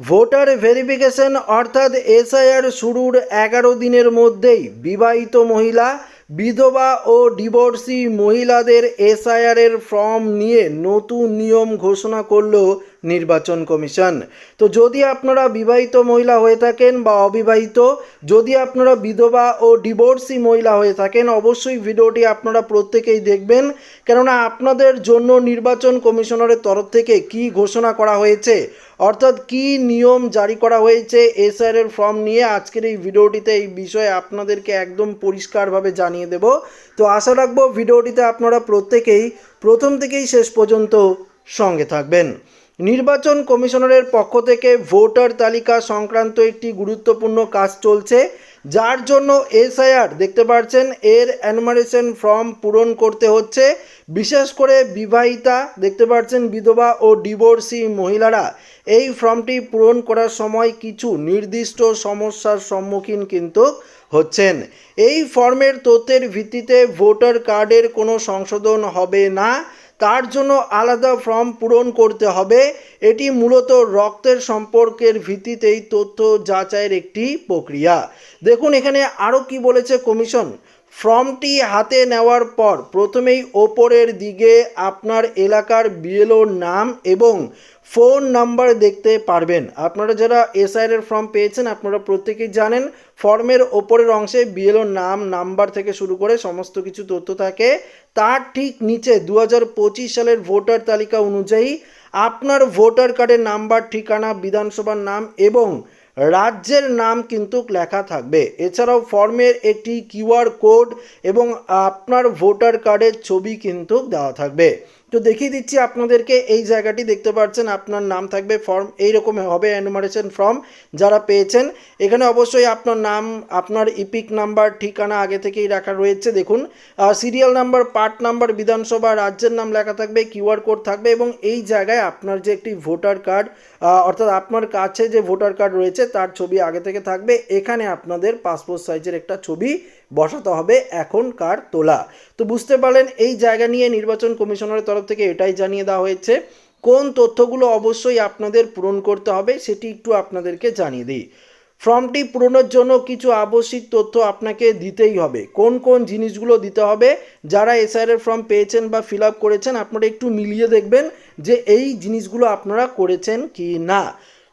Voter verification অর্থাৎ SIR শুরুর এগারো দিনের মধ্যেই বিবাহিত মহিলা, বিধবা ও ডিভোর্সি মহিলাদের এসআইআরের ফর্ম নিয়ে নতুন নিয়ম ঘোষণা করল নির্বাচন কমিশন। তো যদি আপনারা বিবাহিত মহিলা হয়ে থাকেন বা অবিবাহিত, যদি আপনারা বিধবা ও ডিভোর্সি মহিলা হয়ে থাকেন, অবশ্যই ভিডিওটি আপনারা প্রত্যেকেই দেখবেন। কেননা আপনাদের জন্য নির্বাচন কমিশনারের তরফ থেকে কি ঘোষণা করা হয়েছে অর্থাৎ কি নিয়ম জারি করা হয়েছে এসআর এর ফর্ম নিয়ে? আজকের এই ভিডিওটিতে এই বিষয়ে আপনাদেরকে একদম পরিষ্কারভাবে জানিয়ে দেব। তো আশা রাখব ভিডিওটিতে আপনারা প্রত্যেকেই প্রথম থেকেই শেষ পর্যন্ত সঙ্গে থাকবেন। নির্বাচন কমিশনারের পক্ষ থেকে ভোটার তালিকা সংক্রান্ত একটি গুরুত্বপূর্ণ কাজ চলছে। যার জন্য এসআইআর, দেখতে পাচ্ছেন এর অ্যানুমারেশন ফর্ম পূরণ করতে হচ্ছে। বিশেষ করে বিবাহিতা, দেখতে পাচ্ছেন বিধবা ও ডিভোর্সি মহিলারা, এই ফর্মটি পূরণ করার সময় কিছু নির্দিষ্ট সমস্যার সম্মুখীন কিন্তু হচ্ছেন। এই ফর্মের তথ্যের ভিত্তিতে ভোটার কার্ডের কোনো সংশোধন হবে না। তার জন্য আলাদা ফর্ম পূরণ করতে হবে। এটি মূলত রক্তের সম্পর্কের ভিত্তিতেই তথ্য যাচাইয়ের একটি প্রক্রিয়া। দেখুন, এখানে আরও কি বলেছে কমিশন? ফর্মটি হাতে নেওয়ার পর প্রথমেই ওপরের দিকে আপনার এলাকার বিএলওর নাম এবং ফোন নাম্বার দেখতে পারবেন। আপনারা যারা এসআইআর ফর্ম পেয়েছেন, আপনারা প্রত্যেকেই জানেন ফর্মের ওপরের অংশে বিএলওর নাম নাম্বার থেকে শুরু করে সমস্ত কিছু তথ্য থাকে। তার ঠিক নিচে দু পঁচিশ সালের ভোটার তালিকা অনুযায়ী আপনার ভোটার কার্ডের নাম্বার, ঠিকানা, বিধানসভার নাম এবং রাজ্যের নাম কিন্তু লেখা থাকবে। এছাড়াও ফর্মের একটি কিউআর কোড এবং আপনার ভোটার কার্ডের ছবি কিন্তু দেওয়া থাকবে। তো দেখিয়ে দিচ্ছি আপনাদেরকে এই জায়গাটি, দেখতে পাচ্ছেন আপনার নাম থাকবে ফর্ম এইরকম হবে অ্যানুমারেশন ফর্ম যারা পেয়েছেন। এখানে অবশ্যই আপনার নাম, আপনার ইপিক নাম্বার ঠিকানা আগে থেকেই রাখা রয়েছে, দেখুন। সিরিয়াল নাম্বার পার্ট নাম্বার বিধানসভা, রাজ্যের নাম লেখা থাকবে কিউআর কোড থাকবে এবং এই জায়গায় আপনার যে একটি ভোটার কার্ড অর্থাৎ আপনার কাছে যে ভোটার কার্ড রয়েছে, তার ছবি আগে থেকে থাকবে। এখানে আপনাদের পাসপোর্ট সাইজের একটা ছবি বসাতে হবে এখনকার তোলা। তো বুঝতে পারলেন, এই জায়গা নিয়ে নির্বাচন কমিশনারের তরফ থেকে এটাই জানিয়ে দেওয়া হয়েছে। কোন তথ্যগুলো অবশ্যই আপনাদের পূরণ করতে হবে সেটি একটু আপনাদেরকে জানিয়ে দিই। ফর্মটি পূরণের জন্য কিছু আবশ্যিক তথ্য আপনাকে দিতেই হবে। কোন কোন জিনিসগুলো দিতে হবে, যারা এসআইআর ফর্ম পেয়েছেন বা ফিল আপ করেছেন, আপনারা একটু মিলিয়ে দেখবেন যে এই জিনিসগুলো আপনারা করেছেন কি না।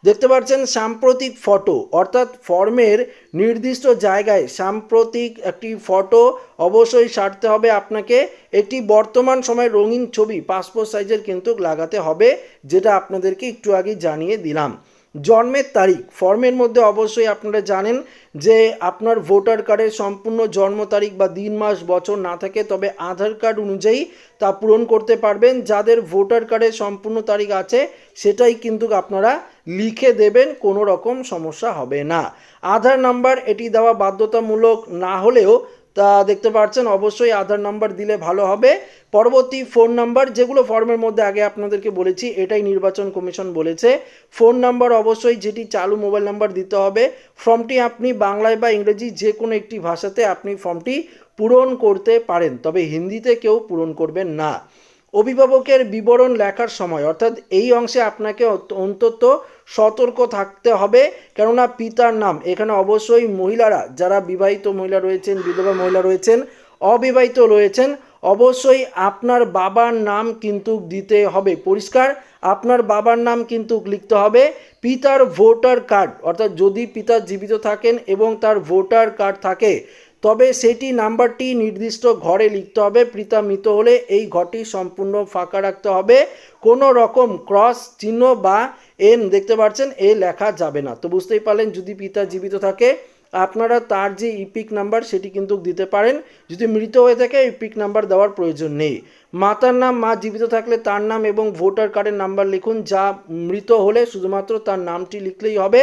দেখতে পাচ্ছেন সাম্প্রতিক ফটো, অর্থাৎ ফর্মের নির্দিষ্ট জায়গায় সাম্প্রতিক একটি ফটো অবশ্যই সারতে হবে আপনাকে। একটি বর্তমান সময় রঙিন ছবি পাসপোর্ট সাইজের কিন্তু লাগাতে হবে, যেটা আপনাদেরকে একটু আগে জানিয়ে দিলাম। জন্মের তারিখ, ফর্মের মধ্যে অবশ্যই আপনারা জানেন যে আপনার ভোটার কার্ডের সম্পূর্ণ জন্ম তারিখ বা দিন, মাস, বছর না থাকে, তবে আধার কার্ড অনুযায়ী তা পূরণ করতে পারবেন। যাদের ভোটার কার্ডের সম্পূর্ণ তারিখ আছে, সেটাই কিন্তু আপনারা লিখে দেবেন, কোনো রকম সমস্যা হবে না। আধার নাম্বার এটি দেওয়া বাধ্যতামূলক না হলেও তা দেখতে পাচ্ছেন, অবশ্যই আধার নাম্বার দিলে ভালো হবে। পরবর্তী ফোন নাম্বার, যেগুলো ফর্মের মধ্যে আগে আপনাদেরকে বলেছি, এটাই নির্বাচন কমিশন বলেছে। ফোন নাম্বার অবশ্যই যেটি চালু মোবাইল নাম্বার দিতে হবে। ফর্মটি আপনি বাংলায় বা ইংরেজি যে কোনো একটি ভাষাতে আপনি ফর্মটি পূরণ করতে পারেন, তবে হিন্দিতে কেউ পূরণ করবেন না। অভিভাবকের বিবরণ লেখার সময়, অর্থাৎ এই অংশে আপনাকে অন্তত সতর্ক থাকতে হবে, কেননা পিতার নাম। এখানে অবশ্যই মহিলারা, যারা বিবাহিত মহিলা রয়েছেন, বিধবা মহিলা রয়েছেন, অবিবাহিত রয়েছেন, অবশ্যই আপনার বাবার নাম কিন্তু দিতে হবে। পরিষ্কার, আপনার বাবার নাম কিন্তু লিখতে হবে। পিতার ভোটার কার্ড, অর্থাৎ যদি পিতা জীবিত থাকেন এবং তার ভোটার কার্ড থাকে তবে সেটি নাম্বারটি নির্দিষ্ট ঘরে লিখতে হবে। পিতা মৃত হলে এই ঘরটি সম্পূর্ণ ফাঁকা রাখতে হবে। কোনো রকম ক্রস চিহ্ন বা এন দেখতে পাচ্ছেন, এ লেখা যাবে না। তো বুঝতেই পারলেন, যদি পিতা জীবিত থাকে, আপনারা তার যে ইপিক নাম্বার সেটি কিন্তু দিতে পারেন। যদি মৃত হয়ে থাকে, ইপিক নাম্বার দেওয়ার প্রয়োজন নেই। মাতার নাম, মা জীবিত থাকলে তার নাম এবং ভোটার কার্ডের নাম্বার লিখুন, যা মৃত হলে শুধুমাত্র তার নামটি লিখলেই হবে।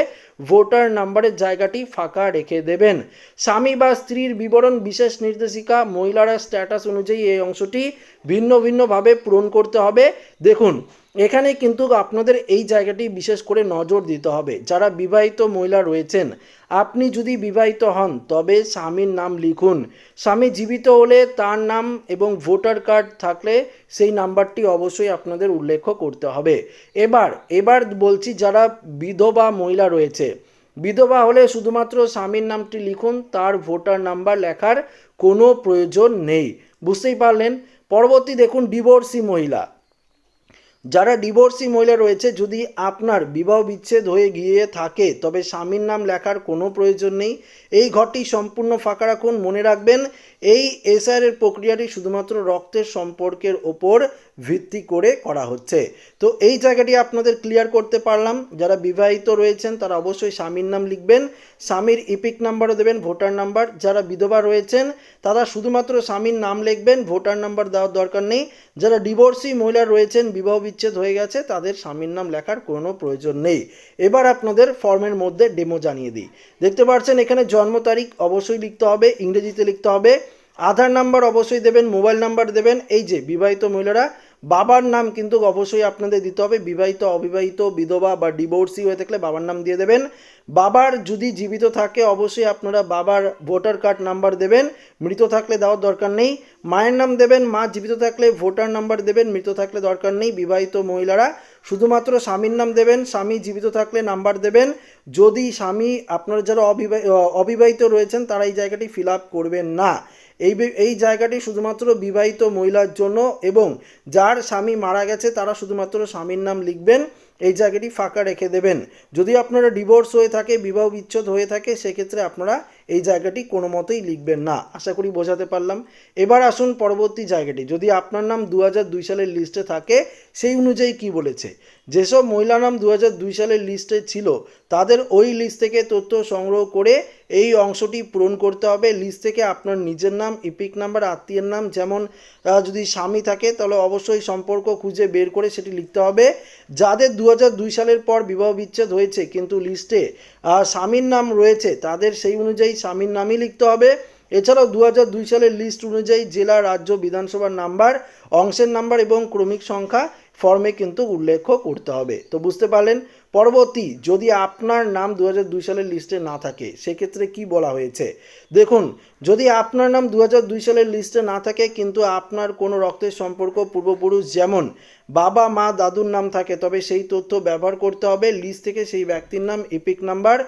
ভোটার নাম্বারের জায়গাটি ফাঁকা রেখে দেবেন। স্বামী বা স্ত্রীর বিবরণ, বিশেষ নির্দেশিকা, মহিলারা স্ট্যাটাস অনুযায়ী এই অংশটি ভিন্ন ভিন্নভাবে পূরণ করতে হবে। দেখুন, এখানে কিন্তু আপনাদের এই জায়গাটি বিশেষ করে নজর দিতে হবে। যারা বিবাহিত মহিলা রয়েছেন, আপনি যদি বিবাহিত হন, তবে স্বামীর নাম লিখুন। স্বামী জীবিত হলে তার নাম এবং ভোটার কার্ড থাক থাকলে সেই নাম্বারটি অবশ্যই আপনাদের উল্লেখ করতে হবে। এবার এবার বলছি যারা বিধবা মহিলা রয়েছে। বিধবা হলে শুধুমাত্র স্বামীর নামটি লিখুন, তার ভোটার নাম্বার লেখার কোনো প্রয়োজন নেই। বুঝতেই পারলেন? পরবর্তী দেখুন ডিভোর্সি মহিলা। যারা ডিভোর্সি মহিলা রয়েছে, যদি আপনার বিবাহ বিচ্ছেদ হয়ে গিয়ে থাকে, তবে স্বামীর নাম লেখার কোনো প্রয়োজন নেই। এই ঘরটি সম্পূর্ণ ফাঁকা রাখুন। মনে রাখবেন এই এসআইআর প্রক্রিয়াটি শুধুমাত্র রক্তের সম্পর্কের ওপর ভিত্তি করে করা হচ্ছে। তো এই জায়গাটি আপনাদের ক্লিয়ার করতে পারলাম। যারা বিবাহিত রয়েছেন, তারা অবশ্যই স্বামীর নাম লিখবেন, স্বামীর ইপিক নাম্বারও দেবেন, ভোটার নাম্বার যারা বিধবা রয়েছেন, তারা শুধুমাত্র স্বামীর নাম লিখবেন, ভোটার নাম্বার দেওয়ার দরকার নেই। যারা ডিভোর্সি মহিলা রয়েছেন, বিবাহ বিচ্ছেদ হয়ে গেছে, তাদের স্বামীর নাম লেখার কোনো প্রয়োজন নেই। এবার আপনাদের ফর্মের মধ্যে ডেমো জানিয়ে দিই। দেখতে পাচ্ছেন, এখানে জন্ম তারিখ অবশ্যই লিখতে হবে, ইংরেজিতে লিখতে হবে। আধার নাম্বার অবশ্যই দেবেন, মোবাইল নাম্বার দেবেন। এই যে বিবাহিত মহিলারা, বাবার নাম কিন্তু অবশ্যই আপনাদের দিতে হবে। বিবাহিত, অবিবাহিত, বিধবা বা ডিভোর্সি হয়ে থাকলে বাবার নাম দিয়ে দেবেন। বাবার যদি জীবিত থাকে, অবশ্যই আপনারা বাবার ভোটার কার্ড নাম্বার দেবেন। মৃত থাকলে দেওয়ার দরকার নেই। মায়ের নাম দেবেন, মা জীবিত থাকলে ভোটার নাম্বার দেবেন, মৃত থাকলে দরকার নেই। বিবাহিত মহিলারা, শুধুমাত্র স্বামীর নাম দেবেন, স্বামী জীবিত থাকলে নাম্বার দেবেন। যদি স্বামী আপনারা যারা অবিবাহ, অবিবাহিত রয়েছেন, তারা এই জায়গাটি ফিল আপ করবেন না। এই এই জায়গাটি শুধুমাত্র বিবাহিত মহিলার জন্য এবং যার স্বামী মারা গেছে তারা শুধুমাত্র স্বামীর নাম লিখবেন, এই জায়গাটি ফাঁকা রেখে দেবেন। যদি আপনারা ডিভোর্স হয়ে থাকে, বিবাহ বিচ্ছেদ হয়ে থাকে, সেক্ষেত্রে আপনারা এই জায়গাটি কোনো মতেই লিখবেন না। আশা করি বোঝাতে পারলাম। এবার আসুন পরবর্তী জায়গাটি। যদি আপনার নাম দু দুই সালের লিস্টে থাকে, সেই অনুযায়ী কি বলেছে? যেসব মহিলা নাম দু দুই সালের লিস্টে ছিল, তাদের ওই লিস্ট থেকে তথ্য সংগ্রহ করে এই অংশটি পূরণ করতে হবে। লিস্ট থেকে আপনার নিজের নাম, ইপিক নাম্বার, আত্মীয়ের নাম, যেমন যদি স্বামী থাকে, তাহলে অবশ্যই সম্পর্ক খুঁজে বের করে সেটি লিখতে হবে। যাদের দু দুই সালের পর বিবাহ বিচ্ছেদ হয়েছে, কিন্তু লিস্টে স্বামীর নাম রয়েছে, তাদের সেই অনুযায়ী স্বামীর নামই লিখতে হবে। এছাড়াও দু দুই সালের লিস্ট অনুযায়ী জেলা, রাজ্য, বিধানসভার নাম্বার অংশের নাম্বার এবং ক্রমিক সংখ্যা ফর্মে কিন্তু উল্লেখ করতে হবে। তো বুঝতে পারলেন? পরবর্তী যদি আপনার নাম দু দুই সালের লিস্টে না থাকে, সেক্ষেত্রে কি বলা হয়েছে? দেখুন, যদি আপনার নাম দু দুই সালের লিস্টে না থাকে, কিন্তু আপনার কোনো রক্তের সম্পর্ক পূর্বপুরুষ যেমন বাবা, মা, দাদুর নাম থাকে, তবে সেই তথ্য ব্যবহার করতে হবে। লিস্ট থেকে সেই ব্যক্তির নাম ইপিক নাম্বার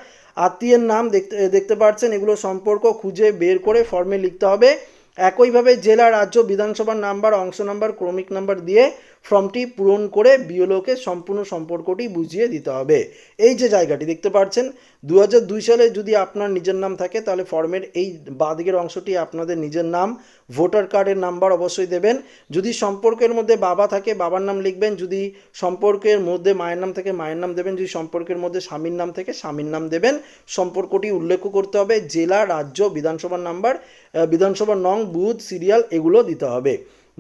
আত্মীয়ের নাম দেখতে দেখতে পাচ্ছেন এগুলো সম্পর্ক খুঁজে বের করে ফর্মে লিখতে হবে। একইভাবে জেলা, রাজ্য, বিধানসভার নাম্বার অংশ নাম্বার ক্রমিক নাম্বার দিয়ে ফর্মটি পূরণ করে বিওলোকে সম্পূর্ণ সম্পর্কটি বুঝিয়ে দিতে হবে। এই যে জায়গাটি দেখতে পাচ্ছেন দু দুই সালে যদি আপনার নিজের নাম থাকে, তাহলে ফর্মের এই বাদিকের অংশটি আপনাদের নিজের নাম, ভোটার কার্ডের নাম্বার অবশ্যই দেবেন। যদি সম্পর্কের মধ্যে বাবা থাকে, বাবার নাম লিখবেন। যদি সম্পর্কের মধ্যে মায়ের নাম থাকে, মায়ের নাম দেবেন। যদি সম্পর্কের মধ্যে স্বামীর নাম থেকে, স্বামীর নাম দেবেন। সম্পর্কটি উল্লেখ করতে হবে, জেলা, রাজ্য, বিধানসভার নাম্বার বিধানসভার নং, বুথ, সিরিয়াল, এগুলো দিতে হবে।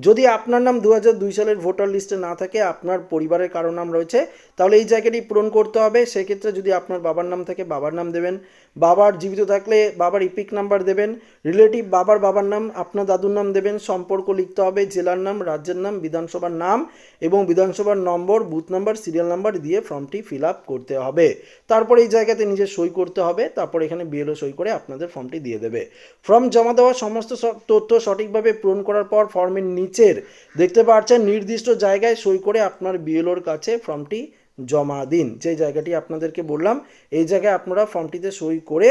যদি আপনার নাম দু দুই সালের ভোটার লিস্টে না থাকে, আপনার পরিবারের কারও নাম রয়েছে, তাহলে এই জায়গাটি পূরণ করতে হবে। সেক্ষেত্রে যদি আপনার বাবার নাম থাকে, বাবার নাম দেবেন। বাবার জীবিত থাকলে বাবার ইপিক নাম্বার দেবেন। রিলেটিভ বাবার বাবার নাম, আপনার দাদুর নাম দেবেন। সম্পর্ক লিখতে হবে, জেলার নাম, রাজ্যের নাম, বিধানসভার নাম এবং বিধানসভার নম্বর, বুথ নাম্বার, সিরিয়াল নাম্বার দিয়ে ফর্মটি ফিল আপ করতে হবে। তারপর এই জায়গাতে নিজে সই করতে হবে। তারপর এখানে বিএলও সই করে আপনাদের ফর্মটি দিয়ে দেবে। ফর্ম জমা দেওয়া সমস্ত তথ্য সঠিকভাবে পূরণ করার পর ফর্মের নিচের। দেখতে পাচ্ছেন, নির্দিষ্ট জায়গায় সই করে আপনার বিএলওর কাছে ফর্মটি জমা দিন। যে জায়গাটি আপনাদেরকে বললাম, এই জায়গায় আপনারা ফর্মটিতে সই করে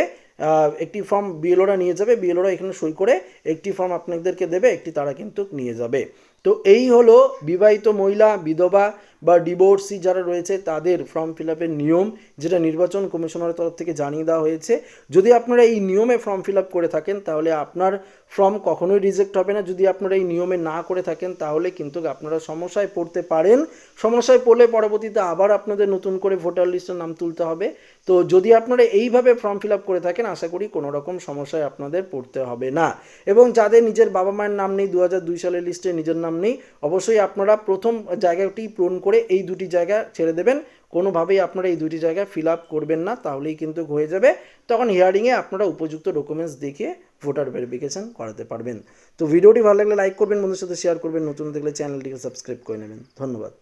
একটি ফর্ম বিএলওরা নিয়ে যাবে। বিএলওরা এখানে সই করে একটি ফর্ম আপনাদেরকে দেবে, একটি তারা কিন্তু নিয়ে যাবে। তো এই হলো বিবাহিত মহিলা, বিধবা বা ডিভোর্সি যারা রয়েছে, তাদের ফর্ম ফিল আপের নিয়ম যেটা নির্বাচন কমিশনারের তরফ থেকে জানিয়ে দেওয়া হয়েছে। যদি আপনারা এই নিয়মে ফর্ম ফিল আপ করে থাকেন, তাহলে আপনার ফর্ম কখনোই রিজেক্ট হবে না। যদি আপনারা এই নিয়মে না করে থাকেন, তাহলে কিন্তু আপনারা সমস্যায় পড়তে পারেন। সমস্যায় পড়লে পরবর্তীতে আবার আপনাদের নতুন করে ভোটার লিস্টের নাম তুলতে হবে। তো যদি আপনারা এইভাবে ফর্ম ফিল আপ করে থাকেন, আশা করি কোনো রকম সমস্যায় আপনাদের পড়তে হবে না। এবং যাদের নিজের বাবা মায়ের নাম নেই দু সালের লিস্টে নিজের নাম নেই, অবশ্যই আপনারা প্রথম জায়গাটি পূরণ করে এই দুটি জায়গা ছেড়ে দেবেন। কোনোভাবেই আপনারা এই দুটি জায়গা ফিল আপ করবেন না, তাহলেই কিন্তু হয়ে যাবে। তখন হিয়ারিংয়ে আপনারা উপযুক্ত ডকুমেন্টস দেখিয়ে ভোটার ভেরিফিকেশান করাতে পারবেন। তো ভিডিওটি ভালো লাগলে লাইক করবেন বন্ধুর সাথে শেয়ার করবেন। নতুন দেখলে চ্যানেলটিকে সাবস্ক্রাইব করে নেবেন। ধন্যবাদ।